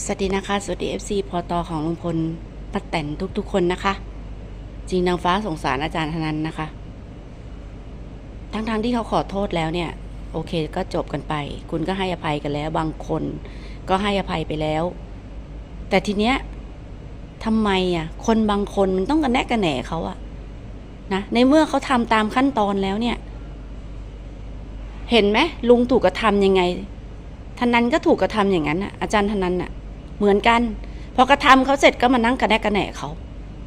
สวัสดีนะคะสวัสดี FC พอตอของลุงพลป้าแตนทุกๆคนนะคะ จริงนางฟ้าสงสารอาจารย์ธนันนะคะ ทั้งๆที่เขาขอโทษแล้วเนี่ย โอเคก็จบกันไป คุณก็ให้อภัยกันแล้ว บางคนก็ให้อภัยไปแล้ว แต่ทีเนี้ยทำไมอะ คนบางคนมันต้องกันแนกกันแหน่เขาอะนะในเมื่อเขาทำตามขั้นตอนแล้วเนี่ย เห็นไหมลุงถูกกระทำยังไงทนันก็ถูกกระทำอย่างนั้นน่ะอาจารย์ทนันน่ะ เหมือนกัน พอกระทำเขาเสร็จก็มานั่งกระแนกกระแหนเขา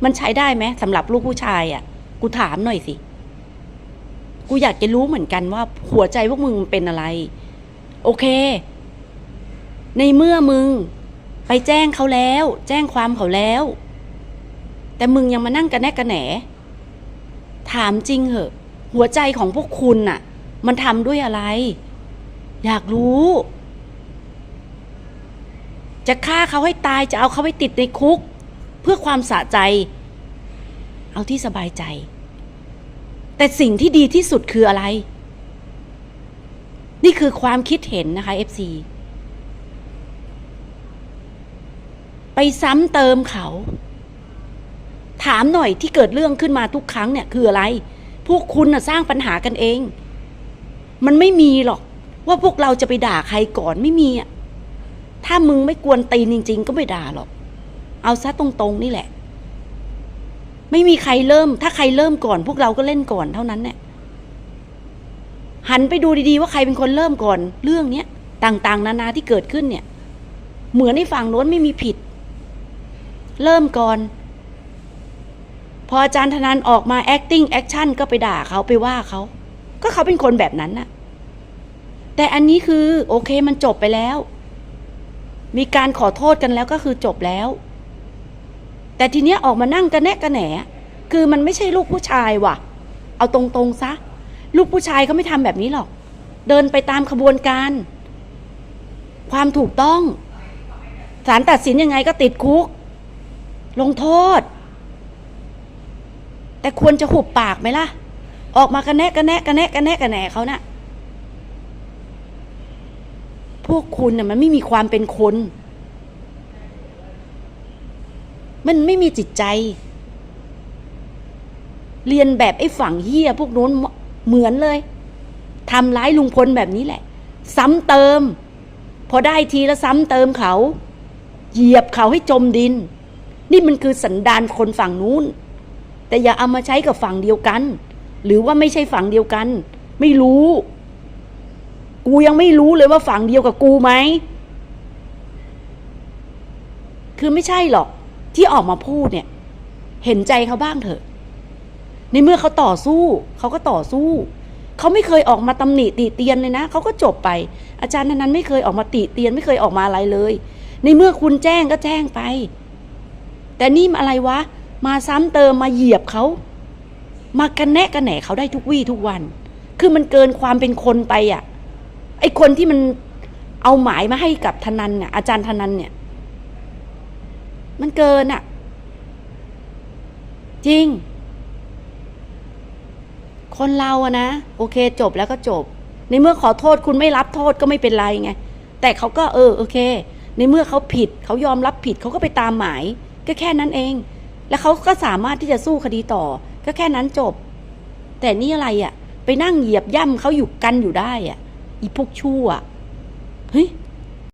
มันใช้ได้ไหมสำหรับลูกผู้ชายอะ กูถามหน่อยสิ กูอยากจะรู้เหมือนกันว่า หัวใจพวกมึงเป็นอะไร โอเค ในเมื่อมึง ไปแจ้งเขาแล้ว แจ้งความเขาแล้ว แต่มึงยังมานั่งกระแนกกระแหน ถามจริงเหอะ หัวใจของพวกคุณน่ะ มันทำด้วยอะไร อยากรู้ จะฆ่าเขาให้ตายจะเอาเขาไปติดในคุก เพื่อความสะใจ เอาที่สบายใจ แต่สิ่งที่ดีที่สุดคืออะไร นี่คือความคิดเห็นนะคะ FC ไปซ้ำเติมเขา ถามหน่อยที่เกิดเรื่องขึ้นมาทุกครั้งเนี่ยคืออะไร พวกคุณนะสร้างปัญหากันเอง มันไม่มีหรอกว่าพวกเราจะไปด่าใครก่อนไม่มีอะ ถ้ามึงไม่กวนตีนจริง ๆ ก็ไม่ด่าหรอก เอาซะตรงๆนี่แหละ ไม่มีใครเริ่ม ถ้าใครเริ่มก่อน พวกเราก็เล่นก่อนเท่านั้นเนี่ยหันไปดูดีๆว่าใครเป็นคนเริ่มก่อน เรื่องเนี้ยต่างๆ นานาที่เกิดขึ้นเนี่ย เหมือนในฝั่งโน้นไม่มีผิด เริ่มก่อน พออาจารย์ธนันออกมา acting action ก็ไปด่าเขาไปว่าเขา ก็เขาเป็นคนแบบนั้นน่ะ แต่อันนี้คือโอเคมันจบไปแล้ว มีการขอโทษกันแล้วก็คือจบแล้ว แต่ทีเนี้ยออกมานั่งกระแนะกระแหนคือมันไม่ใช่ลูกผู้ชายว่ะ เอาตรงๆซะ ลูกผู้ชายเขาไม่ทำแบบนี้หรอก เดินไปตามขบวนการ ความถูกต้องศาลตัดสินยังไงก็ติดคุก ลงโทษ แต่ควรจะหุบปากไหมล่ะ ออกมากระแนะกระแนะกระแนะกระแนะกระแหนเขาน่ะ พวกคุณน่ะมันไม่มีความเป็นคน มันไม่มีจิตใจ เรียนแบบไอ้ฝั่งเฮียพวกโน้นเหมือนเลยทำร้ายลุงพลแบบนี้แหละ ซ้ำเติม พอได้ทีแล้วซ้ำเติมเขา เหยียบเขาให้จมดิน นี่มันคือสันดานคนฝั่งนู้น แต่อย่าเอามาใช้กับฝั่งเดียวกัน หรือว่าไม่ใช่ฝั่งเดียวกัน ไม่รู้ กูยังไม่รู้เลยว่าฝั่งเดียวกับกูไหม คือไม่ใช่หรอกที่ออกมาพูดเนี่ย เห็นใจเขาบ้างเถอะ ในเมื่อเขาต่อสู้ เขาก็ต่อสู้ เขาไม่เคยออกมาตำหนิติเตียนเลยนะเขาก็จบไป อาจารย์นั้นไม่เคยออกมาติเตียนไม่เคยออกมาอะไรเลย ในเมื่อคุณแจ้งก็แจ้งไป แต่นี่มาอะไรวะ มาซ้ำเติมมาเหยียบเขามากันแนะกันแหนเขาได้ทุกวี่ทุกวัน คือมันเกินความเป็นคนไปอะ ไอคนที่มันเอาหมายมาให้กับธนันเนี่ยอาจารย์ธนันเนี่ย มันเกินอะจริง คนเราอะนะ โอเคจบแล้วก็จบ ในเมื่อขอโทษคุณไม่รับโทษก็ไม่เป็นไรไง แต่เขาก็เออโอเค ในเมื่อเขาผิดเขายอมรับผิดเขาก็ไปตามหมาย ก็แค่นั้นเอง แล้วเขาก็สามารถที่จะสู้คดีต่อ ก็แค่นั้นจบ แต่นี่อะไรอะไปนั่งเหยียบย่ำเขาอยู่กันอยู่ได้อะ อีพวกชั่วเฮ้ย